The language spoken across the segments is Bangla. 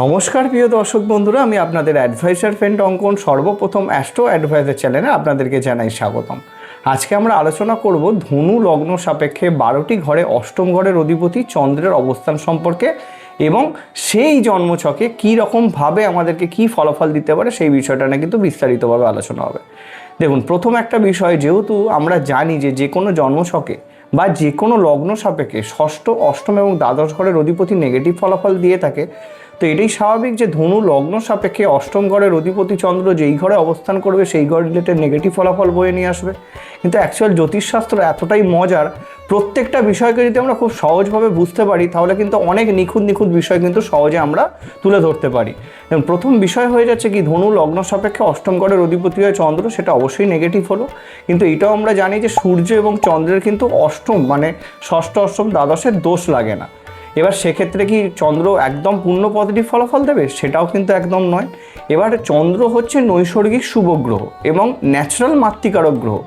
নমস্কার, প্রিয় দর্শক বন্ধুরা, আমি আপনাদের অ্যাডভাইসার ফ্রেন্ড অঙ্কন, সর্বপ্রথম অ্যাস্ট্রো অ্যাডভাইজার চ্যানেলে আপনাদেরকে জানাই স্বাগতম। আজকে আমরা আলোচনা করব ধনু লগ্ন সাপেক্ষে বারোটি ঘরে অষ্টম ঘরের অধিপতি চন্দ্রের অবস্থান সম্পর্কে এবং সেই জন্মছকে কী রকমভাবে আমাদেরকে কী ফলাফল দিতে পারে সেই বিষয়টা নিয়ে কিন্তু বিস্তারিতভাবে আলোচনা হবে। দেখুন, প্রথম একটা বিষয়, যেহেতু আমরা জানি যে যে কোনো জন্মছকে বা যে কোনো লগ্ন সাপেক্ষে ষষ্ঠ, অষ্টম এবং দ্বাদশ ঘরের অধিপতি নেগেটিভ ফলাফল দিয়ে থাকে তো এটাই স্বাভাবিক যে ধনু লগ্ন সাপেক্ষে অষ্টম ঘরের অধিপতি চন্দ্র যেই ঘরে অবস্থান করবে, সেই ঘর রিলেটেড নেগেটিভ ফলাফল বয়ে নিয়ে আসবে। কিন্তু অ্যাকচুয়াল জ্যোতিষশাস্ত্র এতটাই মজার, প্রত্যেকটা বিষয়কে যদি আমরা খুব সহজভাবে বুঝতে পারি, তাহলে কিন্তু অনেক নিখুঁত নিখুঁত বিষয় কিন্তু সহজে আমরা তুলে ধরতে পারি। এবং প্রথম বিষয় হয়ে যাচ্ছে কি, ধনু লগ্ন সাপেক্ষে অষ্টম ঘরের অধিপতি হয় চন্দ্র, সেটা অবশ্যই নেগেটিভ হলো। কিন্তু এটাও আমরা জানি যে সূর্য এবং চন্দ্রের কিন্তু অষ্টম মানে ষষ্ঠ, অষ্টম, দ্বাদশের দোষ লাগে না। এবার সেক্ষেত্রে কি চন্দ্র একদম পূর্ণ পজিটিভ ফলাফল দেবে? সেটাও কিন্তু একদম নয়। এবার চন্দ্র হচ্ছে নৈসর্গিক শুভগ্রহ এবং ন্যাচারাল মাতৃকারক গ্রহ।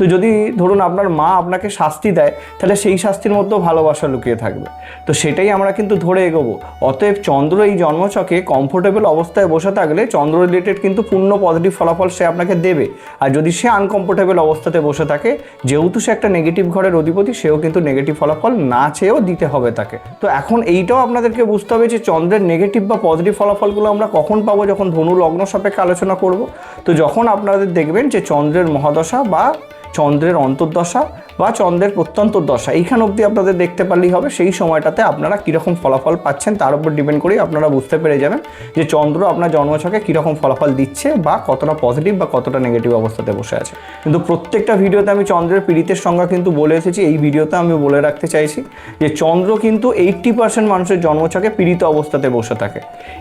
তো যদি ধরুন আপনার মা আপনাকে শাস্তি দেয়, তাহলে সেই শাস্তির মধ্যেও ভালোবাসা লুকিয়ে থাকবে। তো সেটাই আমরা কিন্তু ধরে এগোবো। অতএব চন্দ্র এই জন্মচকে কমফোর্টেবল অবস্থায় বসে থাকলে চন্দ্র রিলেটেড কিন্তু পূর্ণ পজিটিভ ফলাফল সে আপনাকে দেবে। আর যদি সে আনকমফোর্টেবল অবস্থাতে বসে থাকে, যেহেতু সে একটা নেগেটিভ ঘরের অধিপতি, সেও কিন্তু নেগেটিভ ফলাফল না চেয়েও দিতে হবে তাকে। তো এখন এইটাও আপনাদেরকে বুঝতে হবে যে চন্দ্রের নেগেটিভ বা পজিটিভ ফলাফলগুলো আমরা কখন পাবো যখন ধনু লগ্ন সাপেক্ষে আলোচনা করব। তো যখন আপনাদের দেখবেন যে চন্দ্রের মহাদশা বা চন্দ্রের অন্তর্দশা বা চন্দ্রের প্রত্যন্তর দশা, এইখান অবধি আপনাদের দেখতে পারলেই হবে সেই সময়টাতে আপনারা কীরকম ফলাফল পাচ্ছেন তার উপর ডিপেন্ড করেই আপনারা বুঝতে পেরে যাবেন যে চন্দ্র আপনার জন্মছকে কীরকম ফলাফল দিচ্ছে বা কতটা পজিটিভ বা কতটা নেগেটিভ অবস্থাতে বসে আছে। কিন্তু প্রত্যেকটা ভিডিওতে আমি চন্দ্রের পীড়িতের সংজ্ঞা কিন্তু বলে এসেছি, এই ভিডিওতে আমি বলে রাখতে চাইছি যে চন্দ্র কিন্তু এইট্টি পার্সেন্ট মানুষের জন্মছকে পীড়িত অবস্থাতে বসে থাকে।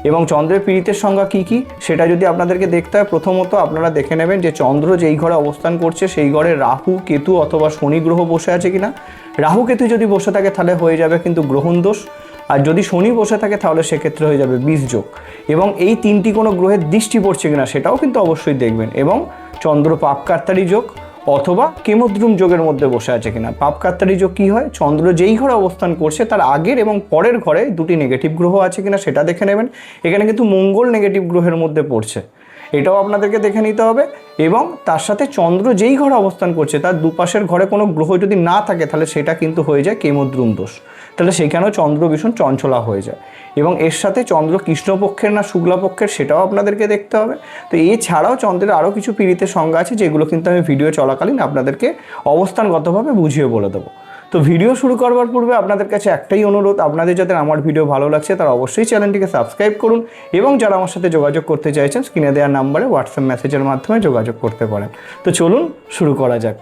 এবং চন্দ্রের পীড়িতের সংজ্ঞা কী কী? সেটা যদি আপনাদেরকে দেখতে হয়, প্রথমত আপনারা দেখে নেবেন যে চন্দ্র যেই ঘরে অবস্থান করছে, সেই ঘরে রাহু, কেতু অথবা শনি গ্রহ বসে আছে কিনা? রাহু কেতু যদি বসে থাকে তাহলে হয়ে যাবে কিন্তু গ্রহণ দোষ। আর যদি শনি বসে থাকে তাহলে সেক্ষেত্রে হয়ে যাবে যোগ এবং এই তিনটি কোনো গ্রহের দৃষ্টি পড়ছে কিনা সেটাও কিন্তু অবশ্যই দেখবেন। এবং চন্দ্র পাপকাত্তারি যোগ অথবা কেমদ্রুম যোগের মধ্যে বসে আছে কিনা। পাপকাত্তারি যোগ কী হয়? চন্দ্র যেই ঘরে অবস্থান করছে তার আগের এবং পরের ঘরে দুটি নেগেটিভ গ্রহ আছে কিনা সেটা দেখে নেবেন। এখানে কিন্তু মঙ্গল নেগেটিভ গ্রহের মধ্যে পড়ছে। এটাও আপনাদেরকে দেখে নিতে হবে। এবং তার সাথে চন্দ্র যেই ঘরে অবস্থান করছে, তার দুপাশের ঘরে কোনো গ্রহ যদি না থাকে, তাহলে সেটা কিন্তু হয়ে যায় কেমদ্রুম দোষ। তাহলে সেখানেও চন্দ্র ভীষণ চঞ্চলা হয়ে যায়। এবং এর সাথে চন্দ্র কৃষ্ণপক্ষের না শুক্লাপক্ষের সেটাও আপনাদেরকে দেখতে হবে। তো এছাড়াও চন্দ্রের আরও কিছু পীড়িতের সংজ্ঞা আছে, যেগুলো কিন্তু আমি ভিডিও চলাকালীন আপনাদেরকে অবস্থানগতভাবে বুঝিয়ে বলে দেবো। তো ভিডিও শুরু করবার পূর্বে আপনাদের কাছে একটাই অনুরোধ, আপনাদের যাদের আমার ভিডিও ভালো লাগছে তারা অবশ্যই চ্যানেলটিকে সাবস্ক্রাইব করুন এবং যারা আমার সাথে যোগাযোগ করতে চাইছেন স্ক্রিনে দেওয়ার নাম্বারে হোয়াটসঅ্যাপ মেসেজের মাধ্যমে যোগাযোগ করতে পারেন। তো চলুন শুরু করা যাক।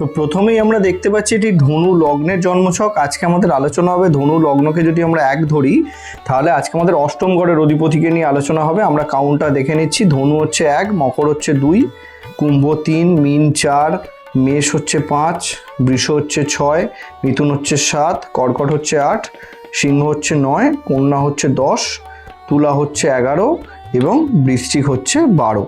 তো প্রথমেই আমরা দেখতে পাচ্ছি এটি ধনু লগ্নের জন্মছক। আজকে আমাদের আলোচনা হবে ধনু লগ্নকে যদি আমরা এক ধরি, তাহলে আজকে আমাদের অষ্টম ঘরের অধিপতিকে নিয়ে আলোচনা হবে। আমরা কাউন্টটা দেখে নিচ্ছি। ধনু হচ্ছে এক, মকর হচ্ছে দুই, কুম্ভ তিন, মিন চার, মেষ হচ্ছে পাঁচ, বৃষ হচ্ছে ছয়, মিথুন হচ্ছে সাত, কর্কট হচ্ছে আট, সিংহ হচ্ছে নয়, কন্যা হচ্ছে দশ, তুলা হচ্ছে এগারো এবং বৃশ্চিক হচ্ছে বারো।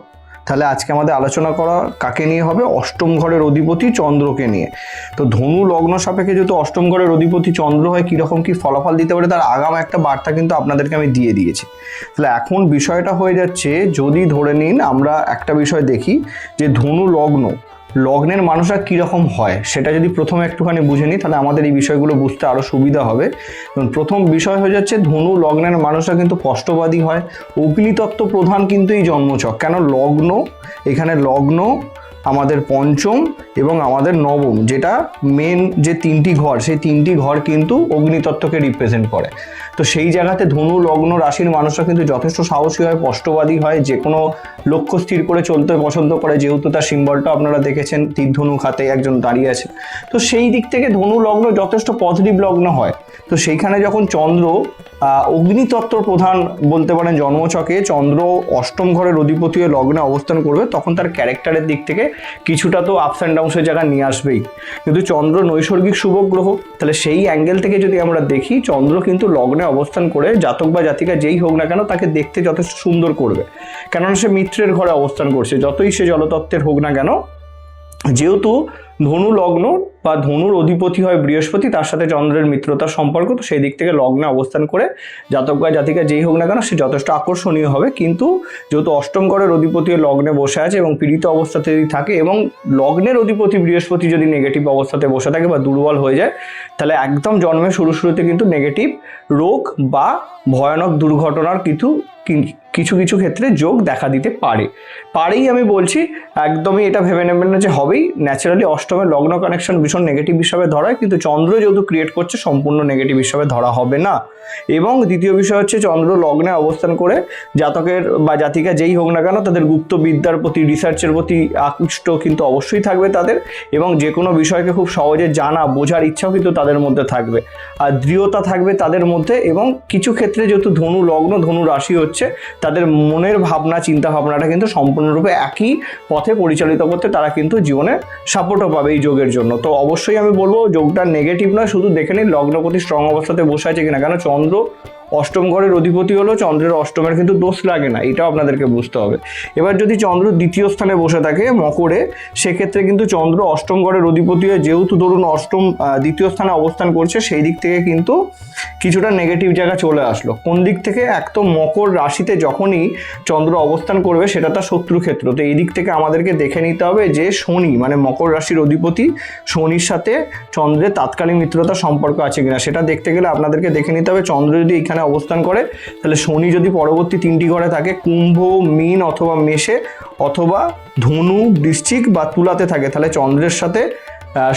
তাহলে আজকে আমাদের আলোচনা করা কাকে নিয়ে হবে? অষ্টম ঘরের অধিপতি চন্দ্রকে নিয়ে। তো ধনু লগ্ন সাপেক্ষে যেহেতু অষ্টম ঘরের অধিপতি চন্দ্র হয়, কীরকম কী ফলাফল দিতে পারে তার আগাম একটা বার্তা কিন্তু আপনাদেরকে আমি দিয়ে দিয়েছি। তাহলে এখন বিষয়টা হয়ে যাচ্ছে, যদি ধরে নিন আমরা একটা বিষয় দেখি, যে ধনু লগ্ন লগ্নের মানুষরা কীরকম হয়, সেটা যদি প্রথমে একটুখানি বুঝে নিই, তাহলে আমাদের এই বিষয়গুলো বুঝতে আরও সুবিধা হবে। প্রথম বিষয় হয়ে যাচ্ছে, ধনু লগ্নের মানুষরা কিন্তু স্পষ্টবাদী হয়। অগ্নিতত্ত্ব প্রধান কিন্তু এই জন্মচক, কেন লগ্ন, এখানে লগ্ন, আমাদের পঞ্চম এবং আমাদের নবম, যেটা মেন যে তিনটি ঘর, সেই তিনটি ঘর কিন্তু অগ্নিতত্ত্বকে রিপ্রেজেন্ট করে। তো সেই জায়গাতে ধনু, লগ্ন, রাশির মানুষরা কিন্তু যথেষ্ট সাহসী হয় স্পষ্টবাদী হয়, যে কোনো লক্ষ্য স্থির করে চলতে পছন্দ করে। যেহেতু তার সিম্বলটা আপনারা দেখেছেন তীর ধনু খাতে একজন দাঁড়িয়ে আছে। তো সেই দিক থেকে ধনু, লগ্ন যথেষ্ট পজিটিভ লগ্ন হয়। তো সেইখানে যখন চন্দ্র অগ্নিতত্ত্ব প্রধান বলতে পারেন জন্মছকে, চন্দ্র অষ্টম ঘরের অধিপতি হয়ে লগ্নে অবস্থান করবে, তখন তার ক্যারেক্টারের দিক থেকে কিছুটা তো আপস অ্যান্ড ডাউনসের জায়গা নিয়ে আসবেই। কিন্তু চন্দ্র নৈসর্গিক শুভ গ্রহ, তাহলে সেই অ্যাঙ্গেল থেকে যদি আমরা দেখি, চন্দ্র কিন্তু লগ্নে অবস্থান করে জাতক বা জাতিকা যেই হোক না কেন তাকে দেখতে যথেষ্ট সুন্দর করবে। কেননা সে মিত্রের ঘরে অবস্থান করছে। যতই সে জলতত্ত্বের হোক না কেন, যেহেতু ধনু লগ্ন বা ধনুর অধিপতি হয় বৃহস্পতি, তার সাথে চন্দ্রের মিত্রতার সম্পর্ক। তো সেই দিক থেকে লগ্নে অবস্থান করে জাতক বা জাতিকা যেই হোক না কেন সে যথেষ্ট আকর্ষণীয় হবে। কিন্তু যেহেতু অষ্টম ঘরের অধিপতি লগ্নে বসে আছে এবং পীড়িত অবস্থাতে যদি থাকে এবং লগ্নের অধিপতি বৃহস্পতি যদি নেগেটিভ অবস্থাতে বসে থাকে বা দুর্বল হয়ে যায়, তাহলে একদম জন্মের শুরু শুরুতে কিন্তু নেগেটিভ রোগ বা ভয়ানক দুর্ঘটনার কিছু কিছু কিছু ক্ষেত্রে যোগ দেখা দিতে পারে। পারেই আমি বলছি, একদমই এটা ভেবে নেবেন না যে হবেই। ন্যাচারালি অষ্টমের লগ্ন কানেকশন ভীষণ নেগেটিভ হিসাবে ধরা হয়, কিন্তু চন্দ্র যেহেতু ক্রিয়েট করছে, সম্পূর্ণ নেগেটিভ হিসাবে ধরা হবে না। এবং দ্বিতীয় বিষয় হচ্ছে, চন্দ্র লগ্নে অবস্থান করে জাতকের বা জাতিকা যেই হোক না কেন, তাদের গুপ্ত বিদ্যার প্রতি রিসার্চের প্রতি আকৃষ্ট কিন্তু অবশ্যই থাকবে তাদের। এবং যে কোনো বিষয়কে খুব সহজে জানা, বোঝার ইচ্ছাও কিন্তু তাদের মধ্যে থাকবে। আর দৃঢ়তা থাকবে তাদের মধ্যে। এবং কিছু ক্ষেত্রে যেহেতু ধনু লগ্ন, ধনু রাশি হচ্ছে তাদের মনের ভাবনা চিন্তা ভাবনাটা কিন্তু সম্পূর্ণরূপে একই পথে পরিচালিত করতে তারা কিন্তু জীবনে সাপোর্টও পাবে এই যোগের জন্য। তো অবশ্যই আমি বলব, যোগটা নেগেটিভ নয়, শুধু দেখে নিন, লগ্নপতি স্ট্রং অবস্থাতে বসে আছে কিনা, কেন চন্দ্র অষ্টম ঘরের অধিপতি হলো চন্দ্রের অষ্টমের কিন্তু দোষ লাগে না, এটাও আপনাদেরকে বুঝতে হবে। এবার যদি চন্দ্র দ্বিতীয় স্থানে বসে থাকে মকরে, সেক্ষেত্রে কিন্তু চন্দ্র অষ্টম ঘরের অধিপতি হয়ে যেহেতু ধরুন অষ্টম দ্বিতীয় স্থানে অবস্থান করছে, সেই দিক থেকে কিন্তু কিছুটা নেগেটিভ জায়গা চলে আসলো। কোন দিক থেকে? এক তো মকর রাশিতে যখনই চন্দ্র অবস্থান করবে, সেটা তার শত্রু ক্ষেত্র। তো এই দিক থেকে আমাদেরকে দেখে নিতে হবে যে শনি মানে মকর রাশির অধিপতি, শনির সাথে চন্দ্রের তাৎকালিক মিত্রতা সম্পর্ক আছে কিনা, সেটা দেখতে গেলে আপনাদেরকে দেখে নিতে হবে। চন্দ্র যদি এখানে অবস্থান করে, তাহলে শনি যদি পরবর্তী তিনটি ঘরে থাকে, কুম্ভ, মীন অথবা মেষে অথবা ধনু, বৃশ্চিক বা তুলাতে থাকে, তাহলে চন্দ্রের সাথে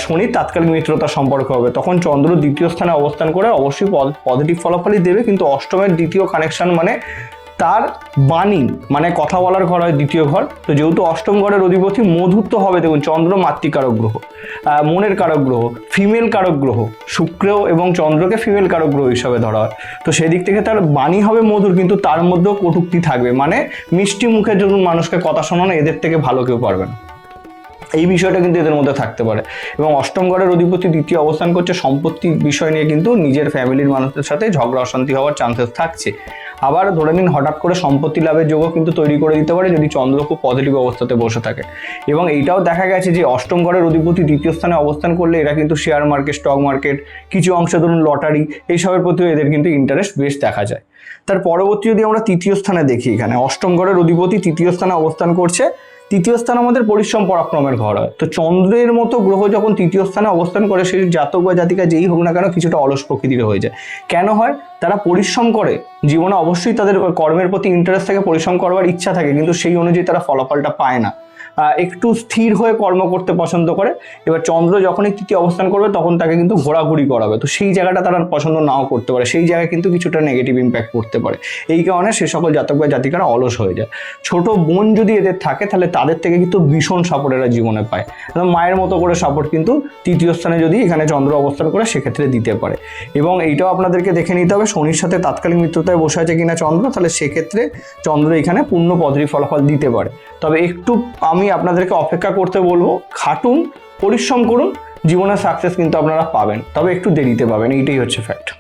শনির তাৎকালিক মিত্রতা সম্পর্ক হবে। তখন চন্দ্র দ্বিতীয় স্থানে অবস্থান করে অবশ্যই পজিটিভ ফলাফলই দেবে, কিন্তু অষ্টমের দ্বিতীয় কানেকশন মানে তার বাণী মানে কথা বলার ঘর হয় দ্বিতীয় ঘর। তো যেহেতু অষ্টম ঘরের অধিপতি, মধুত্ব হবে দেখুন, চন্দ্র মাতৃকারক গ্রহ মনের কারক গ্রহ ফিমেল কারক গ্রহ, শুক্র এবং চন্দ্রকে ফিমেল কারক গ্রহ হিসাবে ধরা হয়। তো সেদিক থেকে তার বাণী হবে মধুর, কিন্তু তার মধ্যেও কটুক্তি থাকবে। মানে মিষ্টি মুখে যখন মানুষকে কথা শোনানো, এদের থেকে ভালো কেউ পারবে না। এই বিষয়টা কিন্তু এদের মধ্যে থাকতে পারে। এবং অষ্টম ঘরের অধিপতি দ্বিতীয় অবস্থান করছে, সম্পত্তি বিষয় নিয়ে কিন্তু নিজের ফ্যামিলির মানুষদের সাথে ঝগড়া, অশান্তি হওয়ার চান্সেস থাকছে। আবার ধরে নিন হঠাৎ করে সম্পত্তি লাভের যোগও কিন্তু তৈরি করে দিতে পারে যদি চন্দ্র খুব পজিটিভ অবস্থাতে বসে থাকে। এবং এইটাও দেখা গেছে যে অষ্টম ঘরের অধিপতি দ্বিতীয় স্থানে অবস্থান করলে এরা কিন্তু শেয়ার মার্কেট স্টক মার্কেট কিছু অংশ ধরুন লটারি এইসবের প্রতিও এদের কিন্তু ইন্টারেস্ট বেশ দেখা যায়। তার পরবর্তী যদি আমরা তৃতীয় স্থানে দেখি এখানে, অষ্টম ঘরের অধিপতি তৃতীয় স্থানে অবস্থান করছে তৃতীয় স্থান আমাদের পরিশ্রম পরাক্রমের ঘর হয়। তো চন্দ্রের মতো গ্রহ যখন তৃতীয় স্থানে অবস্থান করে, সেই জাতক বা জাতিকা যেই হোক না কেন কিছুটা অলস প্রকৃতির হয়ে যায়। কেন হয়? তারা পরিশ্রম করে। জীবনে অবশ্যই তাদের কর্মের প্রতি ইন্টারেস্ট থাকে, পরিশ্রম করবার ইচ্ছা থাকে, কিন্তু সেই অনুযায়ী তারা ফলাফলটা পায় না। একটু স্থির হয়ে কর্ম করতে পছন্দ করে। এবার চন্দ্র যখনই তৃতীয় অবস্থান করবে, তখন তাকে কিন্তু ঘোরাঘুরি করাবে। তো সেই জায়গাটা তারা পছন্দ নাও করতে পারে। সেই জায়গায় কিন্তু কিছুটা নেগেটিভ ইম্প্যাক্ট করতে পারে। এই কারণে সে সকল জাতক বা জাতিকারা অলস হয়ে যায়। ছোট বোন যদি এদের থাকে, তাহলে তাদের থেকে কিন্তু ভীষণ সাপোর্ট এরা জীবনে পায়। একদম মায়ের মতো করে সাপোর্ট কিন্তু তৃতীয় স্থানে যদি এখানে চন্দ্র অবস্থান করে, সেক্ষেত্রে দিতে পারে। এবং এইটাও আপনাদেরকে দেখে নিতে হবে, শনির সাথে তাৎকালিক মিত্রতায় বসে আছে কিনা চন্দ্র, তাহলে সেক্ষেত্রে চন্দ্র এখানে পূর্ণ পদরি ফলাফল দিতে পারে। তবে একটু আমি আপনাদেরকে অপেক্ষা করতে বলব, খাটুন, পরিশ্রম করুন জীবনে সাকসেস কিন্তু আপনারা পাবেন। তবে একটু দেরিতে পাবেন, এইটাই হচ্ছে ফ্যাক্ট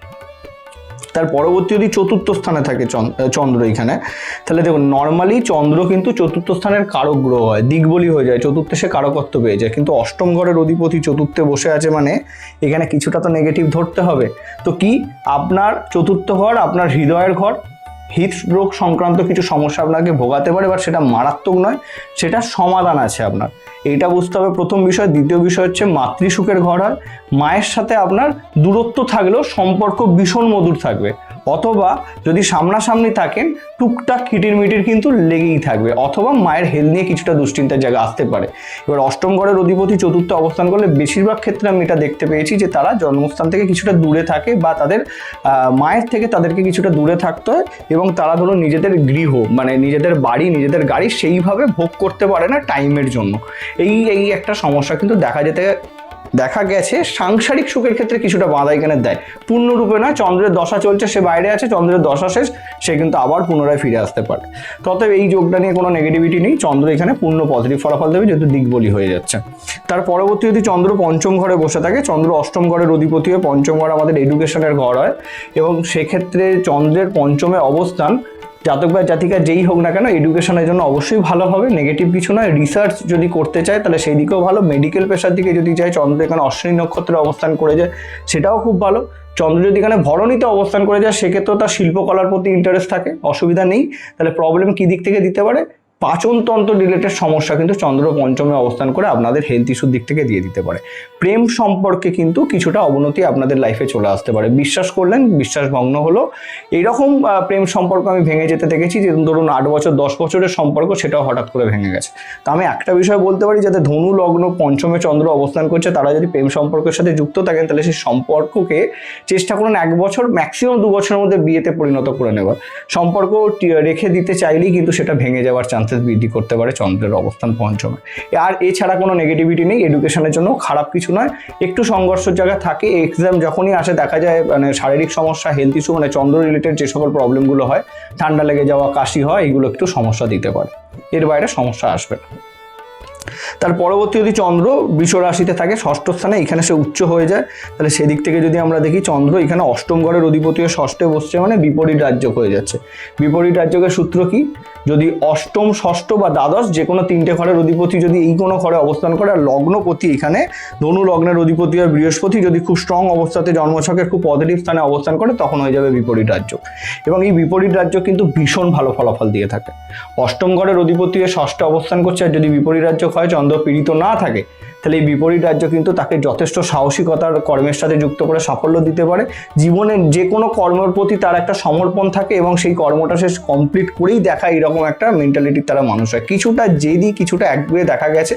তার পরবর্তী যদি চতুর্থ স্থানে থাকে চন- চন্দ্র এখানে, তাহলে দেখুন নর্মালি চন্দ্র কিন্তু চতুর্থ স্থানের কারক গ্রহ হয়, দিকবলি হয়ে যায়, চতুর্থে সে কারকত্ব পেয়ে যায়। কিন্তু অষ্টম ঘরের অধিপতি চতুর্থে বসে আছে মানে এখানে কিছুটা তো নেগেটিভ ধরতে হবে। তো কি? আপনার চতুর্থ ঘর, আপনার হৃদয়ের ঘর হৃদরোগ সংক্রান্ত কিছু সমস্যা আপনাকে ভোগাতে পারে বা সেটা মারাত্মক নয়, সেটা সমাধান আছে আপনার। এইটা বুঝতে হবে। প্রথম বিষয়। দ্বিতীয় বিষয় হচ্ছে মাতৃসুখের ঘর হয়। মায়ের সাথে আপনার দূরত্ব থাকলেও সম্পর্ক ভীষণ মধুর থাকবে। অথবা যদি সামনাসামনি থাকেন, টুকটাক কিটির মিটির কিন্তু লেগেই থাকবে, অথবা মায়ের হেলথ নিয়ে কিছুটা দুশ্চিন্তার জায়গা আসতে পারে। এবার অষ্টম ঘরের অধিপতি চতুর্থ অবস্থান করলে বেশিরভাগ ক্ষেত্রে আমি এটা দেখতে পেয়েছি যে তারা জন্মস্থান থেকে কিছুটা দূরে থাকে বা তাদের মায়ের থেকে তাদেরকে কিছুটা দূরে থাকতে হয় এবং তারা ধরুন নিজেদের গৃহ মানে নিজেদের বাড়ি, নিজেদের গাড়ি সেইভাবে ভোগ করতে পারে না টাইমের জন্য। এই এই একটা সমস্যা কিন্তু দেখা যেতে দেখা গেছে, সাংসারিক সুখের ক্ষেত্রে কিছুটা বাধা এখানে দেয়। পূর্ণরূপে নয়, চন্দ্রের দশা চলছে, সে বাইরে আছে, চন্দ্রের দশা শেষ, সে কিন্তু আবার পুনরায় ফিরে আসতে পারে। তবে এই যোগটা নিয়ে কোনো নেগেটিভিটি নেই, চন্দ্র এখানে পূর্ণ পজিটিভ ফলাফল দেবে, যেহেতু দিকবলি হয়ে যাচ্ছে। তার পরবর্তী যদি চন্দ্র পঞ্চম ঘরে বসে থাকে, চন্দ্র অষ্টম ঘরের অধিপতি হয়ে পঞ্চম ঘর আমাদের এডুকেশনের ঘর হয়, এবং সেক্ষেত্রে চন্দ্রের পঞ্চমে অবস্থান জাতক বা জাতিকা যেই হোক না কেন এডুকেশনের জন্য অবশ্যই ভালো হবে। নেগেটিভ কিছু নয় রিসার্চ যদি করতে চায়, তাহলে সেই দিকেও ভালো। মেডিকেল পেশার দিকে যদি চায়, চন্দ্র এখানে অশ্বিনী নক্ষত্রে অবস্থান করে যায়, সেটাও খুব ভালো। চন্দ্র যদি এখানে ভরণীতে অবস্থান করে যায়, সেক্ষেত্রেও তার শিল্পকলার প্রতি ইন্টারেস্ট থাকে, অসুবিধা নেই। তাহলে প্রবলেম কী দিক থেকে দিতে পারে? পাচনতন্ত্র রিলেটেড সমস্যা কিন্তু চন্দ্র পঞ্চমে অবস্থান করে আপনাদের হেলথ ইস্যুর দিক থেকে দিয়ে দিতে পারে। প্রেম সম্পর্কে কিন্তু কিছুটা অবনতি আপনাদের লাইফে চলে আসতে পারে। বিশ্বাস করলেন বিশ্বাস ভগ্ন হলো। এইরকম প্রেম সম্পর্ক আমি ভেঙে যেতে দেখেছি যে, ধরুন আট বছর, দশ বছরের সম্পর্ক সেটাও হঠাৎ করে ভেঙে গেছে। তা আমি একটা বিষয় বলতে পারি যাতে ধনু লগ্ন পঞ্চমে চন্দ্র অবস্থান করছে, তারা যদি প্রেম সম্পর্কের সাথে যুক্ত থাকেন, তাহলে সেই সম্পর্ককে চেষ্টা করুন এক বছর ম্যাক্সিমাম দু বছরের মধ্যে বিয়েতে পরিণত করে নেওয়ার। সম্পর্ক রেখে দিতে চাইলেই কিন্তু সেটা ভেঙে যাওয়ার চান্সেস বৃদ্ধি করতে পারে চন্দ্রের অবস্থান পঞ্চমে। আর এছাড়া কোনো নেগেটিভিটি নেই এডুকেশনের জন্য খারাপ কিছু নয়। একটু সংঘর্ষের জায়গা থাকে এক্সাম যখনই আসে, দেখা যায় মানে শারীরিক সমস্যা হেলথ ইস্যু মানে চন্দ্র রিলেটেড যে সকল প্রবলেমগুলো হয়, ঠান্ডা লেগে যাওয়া, কাশি হয়, এগুলো একটু সমস্যা দিতে পারে। এর বাইরে সমস্যা আসবে না। তার পরবর্তী যদি চন্দ্র বৃষ রাশিতে থাকে, ষষ্ঠ স্থানে, এখানে সে উচ্চ হয়ে যায়। তাহলে সেদিক থেকে যদি আমরা দেখি, চন্দ্র এখানে অষ্টম ঘরের অধিপতি ষষ্ঠে বসছে মানে বিপরীত রাজ্য হয়ে যাচ্ছে। বিপরীত রাজ্যকের সূত্র কি? যদি অষ্টম, ষষ্ঠ বা দ্বাদশ যে কোনো তিনটে ঘরের অধিপতি যদি এই কোনো ঘরে অবস্থান করে, আর লগ্নপতি এখানে, ধনু লগ্নের অধিপতি হয় বৃহস্পতি, যদি খুব স্ট্রং অবস্থাতে জন্মছকের খুব পজিটিভ স্থানে অবস্থান করে, তখন হয়ে যাবে বিপরীত রাজ্য। এবং এই বিপরীত রাজ্য কিন্তু ভীষণ ভালো ফলাফল দিয়ে থাকে। অষ্টম ঘরের অধিপতি ষষ্ঠ অবস্থান করছে, আর যদি বিপরীত রাজ্য হয়, চন্দ্র পীড়িত না থাকে তাহলে এই বিপরীত রাজ্য কিন্তু তাকে যথেষ্ট সাহসিকতার কর্মের সাথে যুক্ত করে সাফল্য দিতে পারে। জীবনের যে কোনো কর্মের প্রতি তার একটা সমর্পণ থাকে এবং সেই কর্মটা শেষ কমপ্লিট করেই দেখা এরকম একটা মেন্টালিটির তারা মানুষ হয়। কিছুটা জেদি, কিছুটা একগুয়ে দেখা গেছে।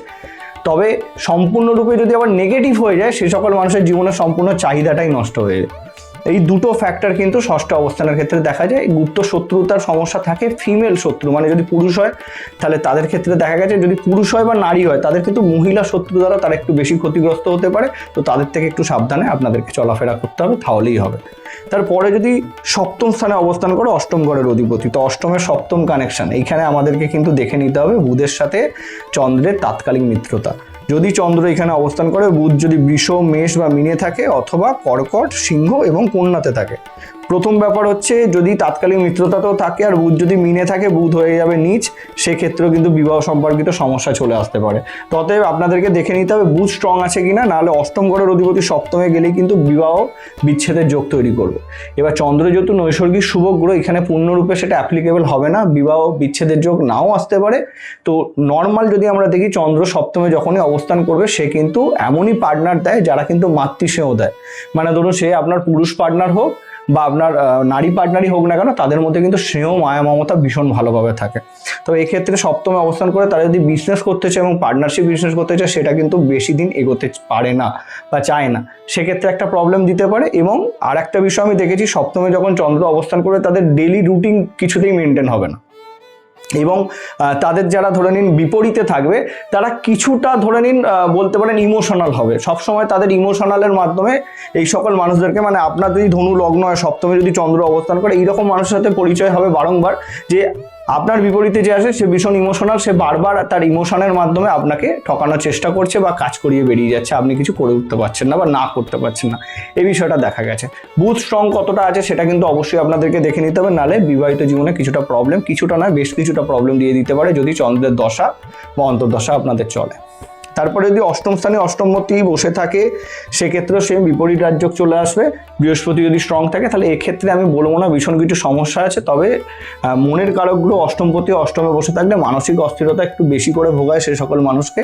তবে সম্পূর্ণরূপে যদি আবার নেগেটিভ হয়ে যায়, সে সকল মানুষের জীবনের সম্পূর্ণ চাহিদাটাই নষ্ট হয়ে যায়। এই দুটো ফ্যাক্টর কিন্তু ষষ্ঠ অবস্থানের ক্ষেত্রে দেখা যায়। গুপ্ত শত্রুতার সমস্যা থাকে ফিমেল শত্রু মানে যদি পুরুষ হয়, তাহলে তাদের ক্ষেত্রে দেখা গেছে যদি পুরুষ হয় বা নারী হয়, তাদের কিন্তু মহিলা শত্রু দ্বারা তারা একটু বেশি ক্ষতিগ্রস্ত হতে পারে। তো তাদের থেকে একটু সাবধানে আপনাদেরকে চলাফেরা করতে হবে, তাহলেই হবে। তারপরে যদি সপ্তম স্থানে অবস্থান করে অষ্টম ঘরের অধিপতি, তো অষ্টমের সপ্তম কানেকশন এইখানে আমাদেরকে কিন্তু দেখে নিতে হবে বুধের সাথে চন্দ্রের তাৎকালিক মিত্রতা। যদি চন্দ্র এখানে অবস্থান করে, বুধ যদি বৃষ, মেষ বা মিনে থাকে, অথবা কর্কট, সিংহ এবং কন্যাতে থাকে। প্রথম ব্যাপার হচ্ছে যদি তাৎকালিক মিত্রতাতেও থাকে আর বুধ যদি মিনে থাকে, বুধ হয়ে যাবে নিচ, সেক্ষেত্রেও কিন্তু বিবাহ সম্পর্কিত সমস্যা চলে আসতে পারে। ততএব আপনাদেরকে দেখে নিতে হবে বুধ স্ট্রং আছে কিনা, নাহলে অষ্টম ঘরের অধিপতি সপ্তমে গেলেই কিন্তু বিবাহ বিচ্ছেদের যোগ তৈরি করবে। এবার চন্দ্র যেহেতু নৈসর্গিক শুভ গ্রহ, এখানে পূর্ণরূপে সেটা অ্যাপ্লিকেবল হবে না, বিবাহ বিচ্ছেদের যোগ নাও আসতে পারে। তো নর্মাল যদি আমরা দেখি, চন্দ্র সপ্তমে যখনই অবস্থান করবে, সে কিন্তু এমনই পার্টনার দেয় যারা কিন্তু মাতৃস্নেহ দেয়। মানে ধরুন সে আপনার পুরুষ পার্টনার হোক বা আপনার নারী পার্টনারই হোক না কেন, তাদের মধ্যে কিন্তু স্নেহ, মায়া, মমতা ভীষণ ভালোভাবে থাকে। তো এক্ষেত্রে সপ্তমে অবস্থান করে তারা যদি বিজনেস করতে চায় এবং পার্টনারশিপ বিজনেস করতে চায়, সেটা কিন্তু বেশি দিন এগোতে পারে না বা চায় না। সেক্ষেত্রে একটা প্রবলেম দিতে পারে এবং আর একটা বিষয় আমি দেখেছি, সপ্তমে যখন চন্দ্র অবস্থান করে তাদের ডেলি রুটিন কিছুতেই মেনটেন হবে না। এবং তাদের যারা ধরে নিন বিপরীতে থাকবে, তারা কিছুটা ধরে নিন বলতে পারেন ইমোশনাল হবে। সবসময় তাদের ইমোশনালের মাধ্যমে এই সকল মানুষদেরকে মানে আপনার যদি ধনু, লগ্ন হয় সপ্তমে যদি চন্দ্র অবস্থান করে, এইরকম মানুষের সাথে পরিচয় হবে বারংবার যে আপনার বিপরীতে যে আসে, সে ভীষণ ইমোশনাল সে বারবার তার ইমোশনের মাধ্যমে আপনাকে ঠকানোর চেষ্টা করছে বা কাজ করিয়ে বেরিয়ে যাচ্ছে। আপনি কিছু করে উঠতে পারছেন না বা না করতে পারছেন না। এই বিষয়টা দেখা গেছে। বুথ স্ট্রং কতটা আছে সেটা কিন্তু অবশ্যই আপনাদেরকে দেখে নিতে হবে। নালে বিবাহিত জীবনে কিছুটা প্রবলেম কিছুটা নয়, বেশ কিছুটা প্রবলেম দিয়ে দিতে পারে যদি চন্দ্রের দশা বা অন্তর্দশা আপনাদের চলে। তারপরে যদি অষ্টম স্থানে অষ্টমতি বসে থাকে, সেক্ষেত্রেও সেম বিপরীত রাজ্য চলে আসবে। বৃহস্পতি যদি স্ট্রং থাকে, তাহলে এক্ষেত্রে আমি বলব না, ভীষণ কিছু সমস্যা আছে, তবে মনের কারকগুলো অষ্টমপতি অষ্টমে বসে থাকলে মানসিক অস্থিরতা একটু বেশি করে ভোগায় সে সকল মানুষকে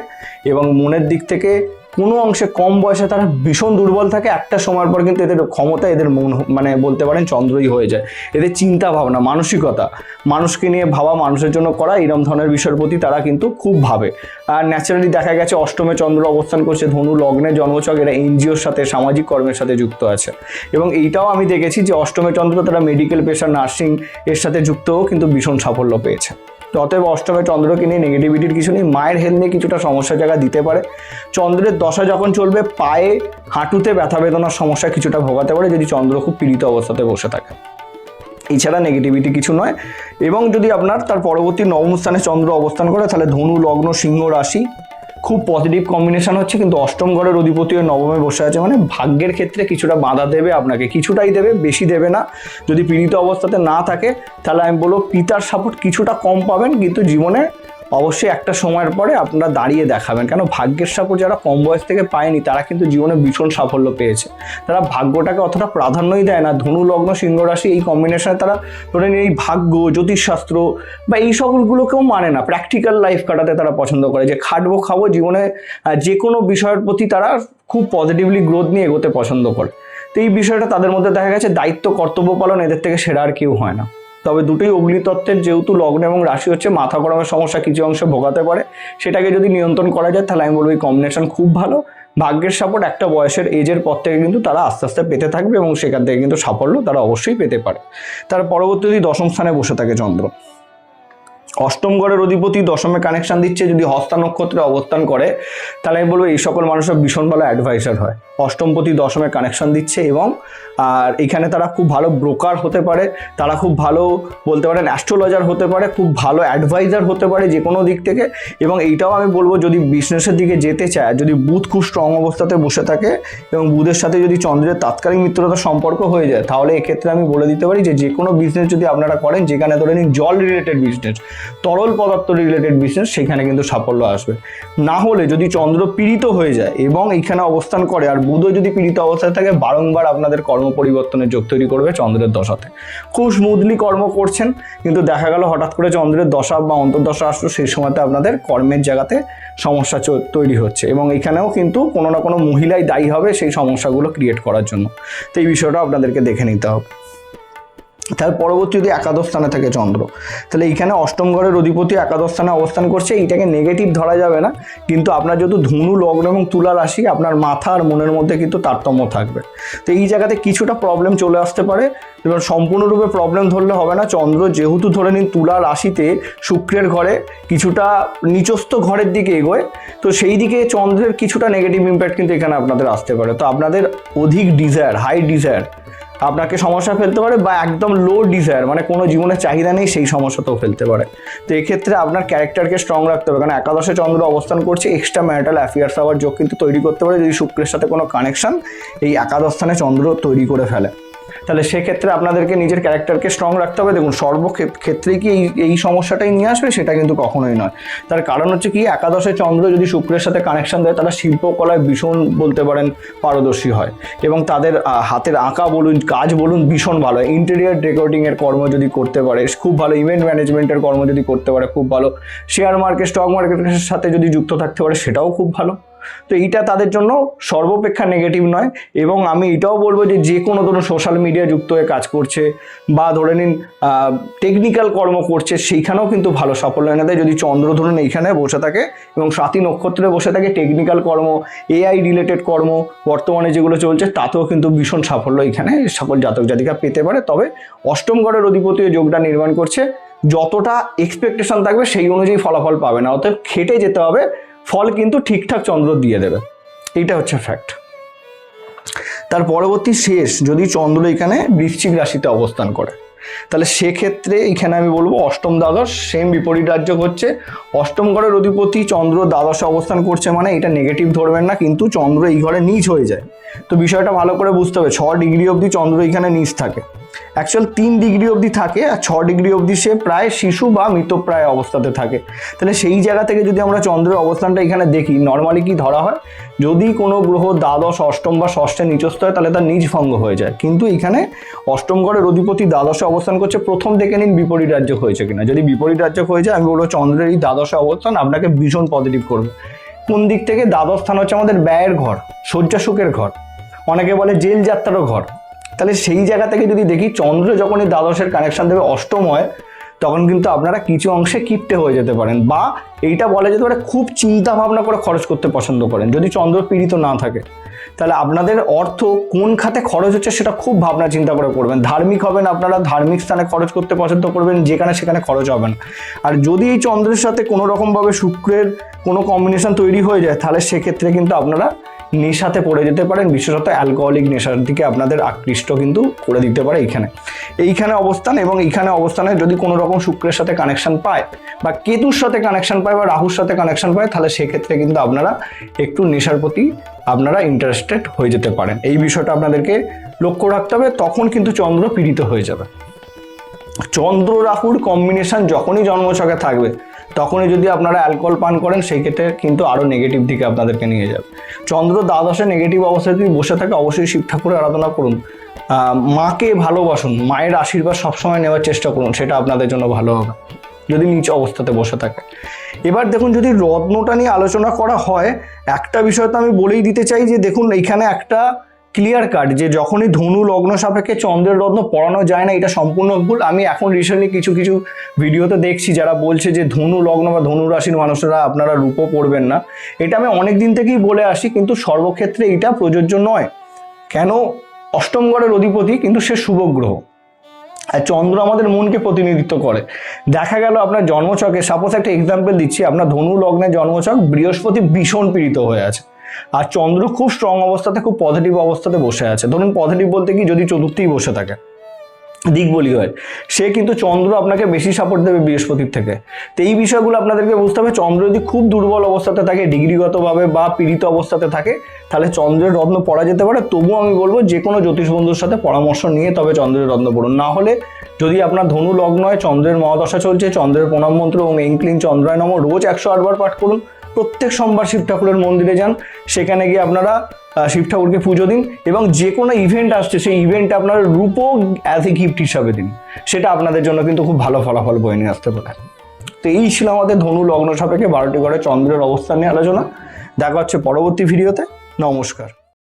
এবং মনের দিক থেকে কোনো অংশে কম বয়সে তারা ভীষণ দুর্বল থাকে, একটা সময়ের পর কিন্তু এদের ক্ষমতা এদের মন মানে বলতে পারেন চন্দ্রই হয়ে যায়। এদের চিন্তা ভাবনা, মানসিকতা, মানুষকে নিয়ে ভাবা, মানুষের জন্য করা, এরম ধরনের বিষয়ের প্রতি তারা কিন্তু খুব ভাবে। আর ন্যাচারালি দেখা গেছে অষ্টমে চন্দ্র অবস্থান করছে, ধনু লগ্নে জন্মছক, এরা এনজিওর সাথে, সামাজিক কর্মের সাথে যুক্ত আছে। এবং এইটাও আমি দেখেছি যে অষ্টমে চন্দ্র তারা মেডিকেল পেশা নার্সিং এর সাথে যুক্তও কিন্তু ভীষণ সাফল্য পেয়েছে। অতএব অষ্টমে চন্দ্রকে নিয়ে নেগেটিভিটির কিছু নেই। মায়ের হেলথ নিয়ে কিছুটা সমস্যা জায়গা দিতে পারে। চন্দ্রের দশা যখন চলবে, পায়ে, হাঁটুতে ব্যথা বেদনার সমস্যা কিছুটা ভোগাতে পারে, যদি চন্দ্র খুব পীড়িত অবস্থাতে বসে থাকে। এছাড়া নেগেটিভিটি কিছু নয়। এবং যদি আপনার তার পরবর্তী নবম স্থানে চন্দ্র অবস্থান করে, তাহলে ধনু, লগ্ন, সিংহ রাশি খুব পজিটিভ কম্বিনেশন হচ্ছে, কিন্তু অষ্টম ঘরের অধিপতি হয়ে নবমে বসে আছে মানে ভাগ্যের ক্ষেত্রে কিছুটা বাধা দেবে আপনাকে। কিছুটাই দেবে, বেশি দেবে না। যদি পীড়িত অবস্থাতে না থাকে, তাহলে আমি বলব পিতার সাপোর্ট কিছুটা কম পাবেন, কিন্তু জীবনে অবশ্যই একটা সময়ের পরে আপনারা দাঁড়িয়ে দেখাবেন। কেন ভাগ্যের সাপোর্ট যারা কম বয়স থেকে পায়নি, তারা কিন্তু জীবনে ভীষণ সাফল্য পেয়েছে। তারা ভাগ্যটাকে অতটা প্রাধান্যই দেয় না। ধনু, লগ্ন, সিংহ রাশি এই কম্বিনেশনে তারা ধরে নিন এই ভাগ্য, জ্যোতিষশাস্ত্র বা এই সকলগুলোকেও মানে না। প্র্যাকটিক্যাল লাইফ কাটাতে তারা পছন্দ করে। যে খাটবো, খাব জীবনে যে কোনো বিষয়ের প্রতি তারা খুব পজিটিভলি গ্রোথ নিয়ে এগোতে পছন্দ করে। তো এই বিষয়টা তাদের মধ্যে দেখা গেছে, দায়িত্ব, কর্তব্য পালন এদের থেকে সেরা আর কেউ হয় না। তবে দুটোই অগ্নিতত্ত্বের, যেহেতু লগ্ন এবং রাশি হচ্ছে মাথা গরমের সমস্যা কিছু অংশে ভোগাতে পারে। সেটাকে যদি নিয়ন্ত্রণ করা যায়, তাহলে আমি বলব এই কম্বিনেশন খুব ভালো। ভাগ্যের সাপোর্ট একটা বয়সের এজের পর থেকে কিন্তু তারা আস্তে আস্তে পেতে থাকবে এবং সেখান থেকে কিন্তু সাফল্য তারা অবশ্যই পেতে পারে। তার পরবর্তী দশম স্থানে বসে থাকে চন্দ্র অষ্টম ঘরের অধিপতি দশমে কানেকশন দিচ্ছে, যদি হস্তা নক্ষত্রে অবস্থান করে, তাহলে আমি বলব এই সকল মানুষের ভীষণ ভালো অ্যাডভাইসার হয়। অষ্টমপতি দশমে কানেকশন দিচ্ছে এবং, আর এখানে তারা খুব ভালো ব্রোকার হতে পারে, তারা খুব ভালো বলতে পারেন অ্যাস্ট্রোলজার হতে পারে, খুব ভালো অ্যাডভাইজার হতে পারে যে কোনো দিক থেকে এবং এইটাও আমি বলব যদি বিজনেসের দিকে যেতে চায়, যদি বুধ খুব স্ট্রং অবস্থাতে বসে থাকে এবং বুধের সাথে যদি চন্দ্রের তাৎকালিক মিত্রতা সম্পর্ক হয়ে যায়, তাহলে এক্ষেত্রে আমি বলে দিতে পারি যে যে কোনো বিজনেস যদি আপনারা করেন, যেখানে ধরে নিন জল রিলেটেড বিজনেস তরল পদার্থ রিলেটেড বিজনেস সেখানে কিন্তু সাফল্য আসবে। না হলে যদি চন্দ্র পীড়িত হয়ে যায় এবং এইখানে অবস্থান করে আর বুধও যদি পীড়িত অবস্থায় থাকে, বারংবার আপনাদের কর্ম পরিবর্তনের যোগ তৈরি করবে চন্দ্রের দশাতে। খুব স্মুথলি কর্ম করছেন, কিন্তু দেখা গেল হঠাৎ করে চন্দ্রের দশা বা অন্তর্দশা আসলো, সেই সময়তে আপনাদের কর্মের জায়গাতে সমস্যা তৈরি হচ্ছে এবং এখানেও কিন্তু কোনো না কোনো মহিলাই দায়ী হবে সেই সমস্যাগুলো ক্রিয়েট করার জন্য। তো এই বিষয়টা আপনাদেরকে দেখে নিতে হবে। তার পরবর্তী যদি একাদশ স্থানে থাকে চন্দ্র, তাহলে এইখানে অষ্টম ঘরের অধিপতি একাদশ স্থানে অবস্থান করছে, এইটাকে নেগেটিভ ধরা যাবে না। কিন্তু আপনার যেহেতু ধনু, লগ্ন এবং তুলা রাশি, আপনার মাথা আর মনের মধ্যে কিন্তু তারতম্য থাকবে। তো এই জায়গাতে কিছুটা প্রবলেম চলে আসতে পারে। এবার সম্পূর্ণরূপে প্রবলেম ধরলে হবে না। চন্দ্র যেহেতু ধরে নিন তুলা রাশিতে শুক্রের ঘরে, কিছুটা নিচস্থ ঘরের দিকে এগোয়, তো সেই দিকে চন্দ্রের কিছুটা নেগেটিভ ইম্প্যাক্ট কিন্তু এখানে আপনাদের আসতে পারে। তো আপনাদের অধিক ডিজায়ার হাই ডিজায়ার আপনাকে সমস্যা ফেলতে পারে বা একদম লো ডিজায়ার মানে কোনো জীবনের চাহিদা নেই, সেই সমস্যাতেও ফেলতে পারে। তো এক্ষেত্রে আপনার ক্যারেক্টারকে স্ট্রং রাখতে হবে, কারণ একাদশে চন্দ্র অবস্থান করছে এক্সট্রা ম্যারিটাল অ্যাফেয়ার্স আবার যোগ কিন্তু তৈরি করতে পারে যদি শুক্রের সাথে কোনো কানেকশন এই একাদশ স্থানে চন্দ্র তৈরি করে ফেলে। তাহলে সেক্ষেত্রে আপনাদেরকে নিজের ক্যারেক্টারকে স্ট্রং রাখতে হবে। দেখুন, সর্বক্ষেত্রেই কি এই এই সমস্যাটাই নিয়ে আসবে সেটা কিন্তু কখনোই নয়। তার কারণ হচ্ছে কি, একাদশে চন্দ্র যদি শুক্রের সাথে কানেকশন দেয় তারা শিল্পকলায় ভীষণ বলতে পারেন পারদর্শী হয় এবং তাদের হাতের আঁকা বলুন, কাজ বলুন ভীষণ ভালো ইন্টেরিয়ার ডেকোরেটিংয়ের কর্ম যদি করতে পারে, খুব ভালো ইভেন্ট ম্যানেজমেন্টের কর্ম যদি করতে পারে, খুব ভালো। শেয়ার মার্কেট স্টক মার্কেটের সাথে যদি যুক্ত থাকতে পারে, সেটাও খুব ভালো। তো এইটা তাদের জন্য সর্বাপেক্ষা নেগেটিভ নয় এবং আমি এটাও বলব যে যে কোনো ধরুন সোশ্যাল মিডিয়া যুক্ত হয়ে কাজ করছে বা ধরে নিন টেকনিক্যাল কর্ম করছে সেইখানেও কিন্তু ভালো, সাফল্য এনে দেয় যদি চন্দ্র ধরুন এইখানে বসে থাকে এবং সাথী নক্ষত্রে বসে থাকে টেকনিক্যাল কর্ম এআই রিলেটেড কর্ম বর্তমানে যেগুলো চলছে তাতেও কিন্তু ভীষণ সাফল্য এখানে সকল জাতক জাতিকা পেতে পারে। তবে অষ্টম ঘরের অধিপতি যোগটা নির্মাণ করছে, যতটা এক্সপেকটেশন থাকবে সেই অনুযায়ী ফলাফল পাবে না। অতএব খেটে যেতে হবে। ফল কিন্তু ঠিকঠাক চন্দ্র দিয়ে দেবে। এইটা হচ্ছে ফ্যাক্ট তার পরবর্তী শেষ, যদি চন্দ্র এখানে বৃশ্চিক রাশিতে অবস্থান করে, তাহলে সেক্ষেত্রে এখানে আমি বলব অষ্টম দ্বাদশ সেম বিপরীত রাজ্য হচ্ছে অষ্টম ঘরের অধিপতি চন্দ্র দ্বাদশে অবস্থান করছে মানে এটা নেগেটিভ ধরবেন না, কিন্তু চন্দ্র এই ঘরে নিচ হয়ে যায়। তো বিষয়টা ভালো করে বুঝতে হবে, ছ ডিগ্রি অবধি চন্দ্র এখানে নিচ থাকে। অ্যাকচুয়াল তিন ডিগ্রি অবধি থাকে আর ছ ডিগ্রি অবধি সে প্রায় শিশু বা মৃতপ্রায় অবস্থাতে থাকে। তাহলে সেই জায়গা থেকে যদি আমরা চন্দ্রের অবস্থানটা এখানে দেখি নর্মালি কি ধরা হয়? যদি কোনো গ্রহ দ্বাদশ, অষ্টম বা ষষ্ঠে নিচস্থ হয়, তাহলে তার নিজ ভঙ্গ হয়ে যায়। কিন্তু এখানে অষ্টম ঘরের অধিপতি দ্বাদশে অবস্থান করছে, প্রথম দেখে নিন বিপরীত রাজ্য হয়েছে কিনা। যদি বিপরীত রাজ্য হয়ে যায়, আমি বলব চন্দ্রের এই দ্বাদশে অবস্থান আপনাকে ভীষণ পজিটিভ করবে। কোন দিক থেকে? দ্বাদশ স্থান হচ্ছে আমাদের ব্যয়ের ঘর শয্যা সুখের ঘর। অনেকে বলে জেল যাত্রারও ঘর। তাহলে সেই জায়গা থেকে যদি দেখি, চন্দ্র যখন এই দ্বাদশের কানেকশন দেবে, অষ্টম হয়, তখন কিন্তু আপনারা কিছু অংশে কিপ্টে হয়ে যেতে পারেন বা এইটা বলা যেতে পারে খুব চিন্তা ভাবনা করে খরচ করতে পছন্দ করেন, যদি চন্দ্র পীড়িত না থাকে। তাহলে আপনাদের অর্থ কোন খাতে খরচ হচ্ছে সেটা খুব ভাবনা চিন্তা করে করবেন। ধার্মিক হবেন আপনারা, ধার্মিক স্থানে খরচ করতে পছন্দ করবেন, যেখানে সেখানে খরচ হবে না। আর যদি এই চন্দ্রের সাথে কোনোরকমভাবে শুক্রের কোনো কম্বিনেশন তৈরি হয়ে যায়, তাহলে সেক্ষেত্রে কিন্তু আপনারা নেশাতে পড়ে যেতে পারেন, বিশেষত অ্যালকোহলিক নেশার দিকে আপনাদের আকৃষ্ট কিন্তু করে দিতে পারে এইখানে। এইখানে অবস্থান এবং এইখানে অবস্থানে যদি কোনো রকম শুক্রের সাথে কানেকশন পায় বা কেতুর সাথে কানেকশন পায় বা রাহুর সাথে কানেকশন পায়, তাহলে সেক্ষেত্রে কিন্তু আপনারা একটু নেশার প্রতি আপনারা ইন্টারেস্টেড হয়ে যেতে পারেন। এই বিষয়টা আপনাদেরকে লক্ষ্য রাখতে হবে, তখন কিন্তু চন্দ্র পীড়িত হয়ে যাবে। চন্দ্র রাহুর কম্বিনেশন যখনই জন্মছকে থাকবে তখনই যদি আপনারা অ্যালকোহল পান করেন সেই ক্ষেত্রে কিন্তু আরও নেগেটিভ দিকে আপনাদেরকে নিয়ে যাবে। চন্দ্র দ্বাদশে নেগেটিভ অবস্থায় যদি বসে থাকে, অবশ্যই শিব ঠাকুরের আরাধনা করুন। মাকে ভালোবাসুন, মায়ের আশীর্বাদ সবসময় নেওয়ার চেষ্টা করুন, সেটা আপনাদের জন্য ভালো হবে, যদি নিচ অবস্থাতে বসে থাকে। এবার দেখুন, যদি রত্নটা নিয়ে আলোচনা করা হয়, একটা বিষয় তো আমি বলেই দিতে চাই যে, দেখুন, এইখানে একটা ক্লিয়ার কাট যে যখনই ধনু লগ্ন সাপেক্ষে চন্দ্রের রত্ন পড়ানো যায় না, এটা সম্পূর্ণ ভুল। আমি এখন রিসেন্টলি কিছু কিছু ভিডিওতে দেখছি যারা বলছে যে ধনু লগ্ন বা ধনু রাশির মানুষরা আপনারা রূপও পড়বেন না। এটা আমি অনেক দিন থেকেই বলে আসি, কিন্তু সর্বক্ষেত্রে এটা প্রযোজ্য নয়। কেন? অষ্টম ঘরের অধিপতি কিন্তু সে শুভ গ্রহ। আর চন্দ্র আমাদের মনকে প্রতিনিধিত্ব করে। দেখা গেল আপনার জন্মচকে সাপোজ একটা এক্সাম্পল দিচ্ছি, আপনার ধনু লগ্নের জন্মচক বৃহস্পতি ভীষণ পীড়িত হয়ে আছে। আর চন্দ্র খুব স্ট্রং অবস্থাতে, খুব পজিটিভ অবস্থাতে বসে আছে। ধরুন পজিটিভ বলতে কি, যদি চতুর্থেই বসে থাকে দিক বলি হয় সে কিন্তু চন্দ্র আপনাকে বেশি সাপোর্ট দেবে বৃহস্পতির থেকে। তো এই বিষয়গুলো আপনাদেরকে বুঝতে হবে, চন্দ্র যদি খুব দুর্বল অবস্থাতে থাকে, ডিগ্রিগতভাবে বা পীড়িত অবস্থাতে থাকে, তাহলে চন্দ্রের রত্ন পড়া যেতে পারে। তবুও আমি বলব, যে কোনো জ্যোতিষ বন্ধুর সাথে পরামর্শ নিয়ে তবে চন্দ্রের রত্ন পড়ুন। না হলে যদি আপনার ধনু লগ্ন হয়, চন্দ্রের মহাদশা চলছে, চন্দ্রের প্রণাম মন্ত্র এবং এঙ্কলিন চন্দ্রায় নম, রোজ একশো আটবার পাঠ করুন। প্রত্যেক সোমবার শিব ঠাকুরের মন্দিরে যান। সেখানে গিয়ে আপনারা শিব ঠাকুরকে পুজো দিন এবং যে কোনো ইভেন্ট আসছে, সেই ইভেন্ট আপনার রূপও অ্যাজ এ গিফট হিসাবে দিন। সেটা আপনাদের জন্য কিন্তু খুব ভালো ফলাফল বয়ে নিয়ে আসতে পারে। তো এই ছিল আমাদের ধনু লগ্ন সাপেক্ষে বারোটি ঘরে চন্দ্রের অবস্থান নিয়ে আলোচনা। দেখা হচ্ছে পরবর্তী ভিডিওতে। নমস্কার।